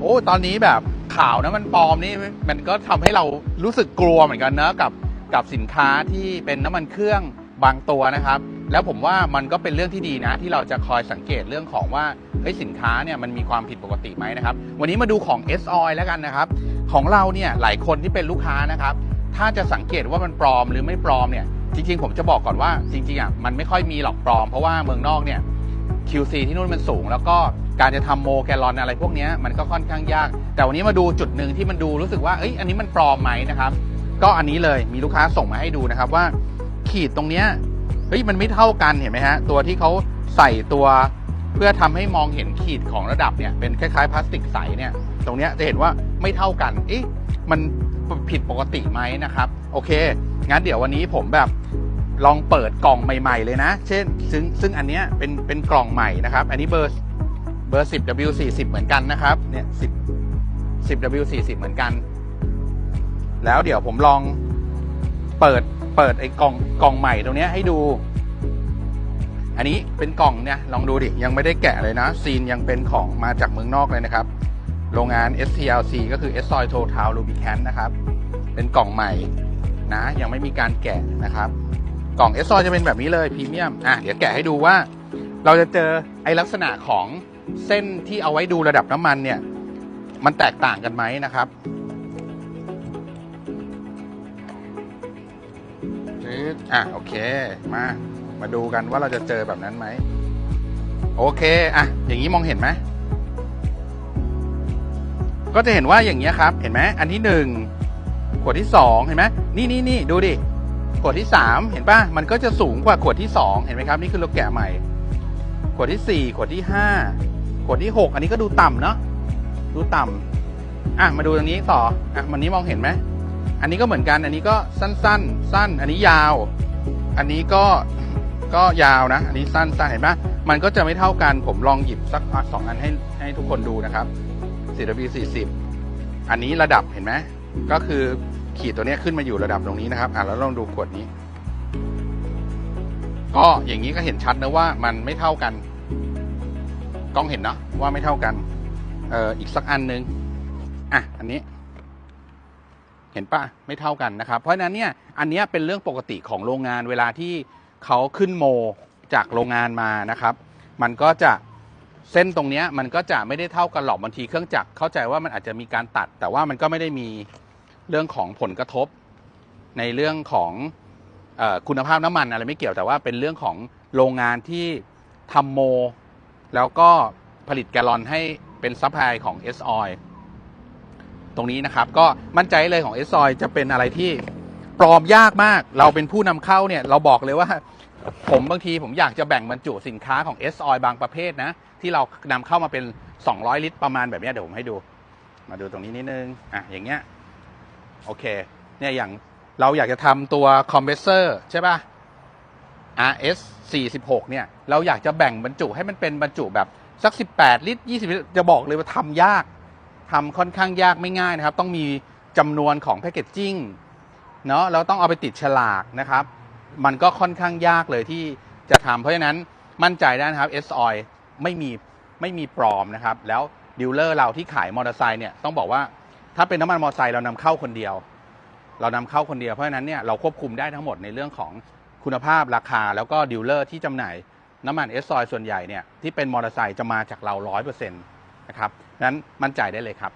โอ้ตอนนี้แบบข่าวนะมันปลอมนี่มันก็ทำให้เรารู้สึกกลัวเหมือนกันนะกับกับสินค้าที่เป็นน้ำมันเครื่องบางตัวนะครับ แล้วผมว่ามันก็เป็นเรื่องที่ดีนะ ที่เราจะคอยสังเกตเรื่องของว่าเฮ้ยสินค้าเนี่ยมันมีความผิดปกติไหมนะครับ วันนี้มาดูของ S Oil แล้วกันนะครับ ของเราเนี่ยหลายคนที่เป็นลูกค้านะครับ ถ้าจะสังเกตว่ามันปลอมหรือไม่ปลอมเนี่ยจริงๆ ผมจะบอกก่อนว่าจริงๆอะมันไม่ค่อยมีหรอกปลอมเพราะว่าเมืองนอกเนี่ย QC ที่นู่นมันสูงแล้วก็ การจะทำโมแกลอนอะไรพวกนี้มันก็ค่อนข้างยาก แต่วันนี้มาดูจุดหนึ่งที่มันดูรู้สึกว่าเอ้ยอันนี้มันปลอมไหมนะครับ ก็อันนี้เลยมีลูกค้าส่งมาให้ดูนะครับว่า ขีดตรงเนี้ยเฮ้ยมันไม่เท่ากันเห็นไหมฮะตัวที่เขาใส่ตัวเพื่อทำให้มองเห็นขีดของระดับเนี่ยเป็นคล้ายๆพลาสติกใสเนี่ยตรงเนี้ยจะเห็นว่าไม่เท่ากันเอ๊ะมันผิดปกติไหมนะครับ โอเค งั้นเดี๋ยววันนี้ผมแบบลองเปิดกล่องใหม่ ๆ เลยนะ เช่น ซึ่งซึ่งอันเนี้ยเป็นเป็นกล่องใหม่นะครับ อันนี้เบอร์ เบอร์ 10 W40 เหมือนกันนะครับ เนี่ย10 10 W40 เหมือนกัน แล้วเดี๋ยวผมลองเปิดเปิดไอ้กล่องกล่องใหม่ตรงเนี้ยให้ดู อันนี้เป็นกล่องเนี่ยลองดูดิ ยังไม่ได้แกะเลยนะ ซีนยังเป็นของมาจากเมืองนอกเลยนะครับ โรงงาน STLC ก็คือ s o i Total Lubricant นะครับ เป็นกล่องใหม่นะ ยังไม่มีการแกะนะครับ กล่อง s o i จะเป็นแบบนี้เลยพรีเมียมอะเดี๋ยวแกะให้ดูว่า เราจะเจอไอลักษณะของ เส้นที่เอาไว้ดูระดับน้ำมันเนี่ย มันแตกต่างกันไหมนะครับปึ๊ดอะโอเค มา มาดูกันว่าเราจะเจอแบบนั้นไหม โอเค อะ อย่างนี้มองเห็นไหม ก็จะเห็นว่าอย่างเงี้ยครับ เห็นไหม อันที่หนึ่ง ขวดที่สองเห็นไหม นี่นี่นี่ดูดิ ขวดที่สามเห็นป่ะ มันก็จะสูงกว่าขวดที่สองเห็นไหมครับ นี่คือเราแกะใหม่ ขวดที่สี่ ขวดที่ห้า ขวดที่หกอันนี้ก็ดูต่ำเนาะดูต่ำอะมาดูตรงนี้ต่ออะมันนี้มองเห็นไหมอันนี้ก็เหมือนกัน อันนี้ก็สั้นๆสั้น อันนี้ยาว อันนี้ก็ก็ยาวนะ อันนี้สั้นสั้นเห็นไหมมันก็จะไม่เท่ากันผมลองหยิบสักสองอันให้ให้ทุกคนดูนะครับ 4W 40อันนี้ระดับเห็นไหมก็คือขีดตัวเนี้ยขึ้นมาอยู่ระดับตรงนี้นะครับอะแล้วลองดูขวดนี้ ก็อย่างนี้ก็เห็นชัดนะว่ามันไม่เท่ากัน กล้องเห็นเนาะว่าไม่เท่ากัน เอ่ออีกสักอันนึงอะอันนี้ เห็นปะไม่เท่ากันนะครับ เพราะฉะนั้นเนี่ยอันนี้เป็นเรื่องปกติของโรงงานเวลาที่เขาขึ้นโมจากโรงงานมานะครับ มันก็จะเส้นตรงนี้มันก็จะไม่ได้เท่ากันหรอกบางทีเครื่องจักรเข้าใจว่ามันอาจจะมีการตัด แต่ว่ามันก็ไม่ได้มีเรื่องของผลกระทบ ในเรื่องของอคุณภาพน้ำมันอะไรไม่เกี่ยวแต่ว่าเป็นเรื่องของโรงงานที่ทำโม แล้วก็ผลิตแกลลอนให้เป็นซัพพลายของ S Oil ตรงนี้นะครับ ก็มั่นใจเลยของ S Oil จะเป็นอะไรที่ปลอมยากมาก เราเป็นผู้นำเข้าเนี่ย เราบอกเลยว่า ผมบางทีผมอยากจะแบ่งบรรจุสินค้าของ S Oil บางประเภทนะ ที่เรานำเข้ามาเป็น 200 ลิตรประมาณแบบนี้เดี๋ยวผมให้ดู มาดูตรงนี้นิดนึง อะ อย่างเงี้ย โอเค เนี่ยอย่างเราอยากจะทำตัวคอมเพรสเซอร์ใช่ป่ะ RS 46 เนี่ย เราอยากจะแบ่งบรรจุให้มันเป็นบรรจุแบบสัก 18 ลิตร 20 ลิตร จะบอกเลยว่าทำยากทำค่อนข้างยากไม่ง่ายนะครับ ต้องมีจำนวนของแพคเกจจิ้งเนาะเราต้องเอาไปติดฉลากนะครับ มันก็ค่อนข้างยากเลยที่จะทำเพราะฉะนั้นมั่นใจได้นะครับ S Oil ไม่มีไม่มีปลอมนะครับ แล้วดีลเลอร์เราที่ขายมอเตอร์ไซค์เนี่ยต้องบอกว่าถ้าเป็นน้ำมันมอเตอร์ไซค์เรานำเข้าคนเดียว เรานำเข้าคนเดียวเพราะฉะนั้นเนี่ยเราควบคุมได้ทั้งหมดในเรื่องของ คุณภาพราคาแล้วก็ดีลเลอร์ที่จำหน่าย น้ำมันเอสซอยส่วนใหญ่เนี่ยที่เป็นมอเตอร์ไซค์จะมาจากเรา 100%นะครับนั้นมั่นใจได้เลยครับ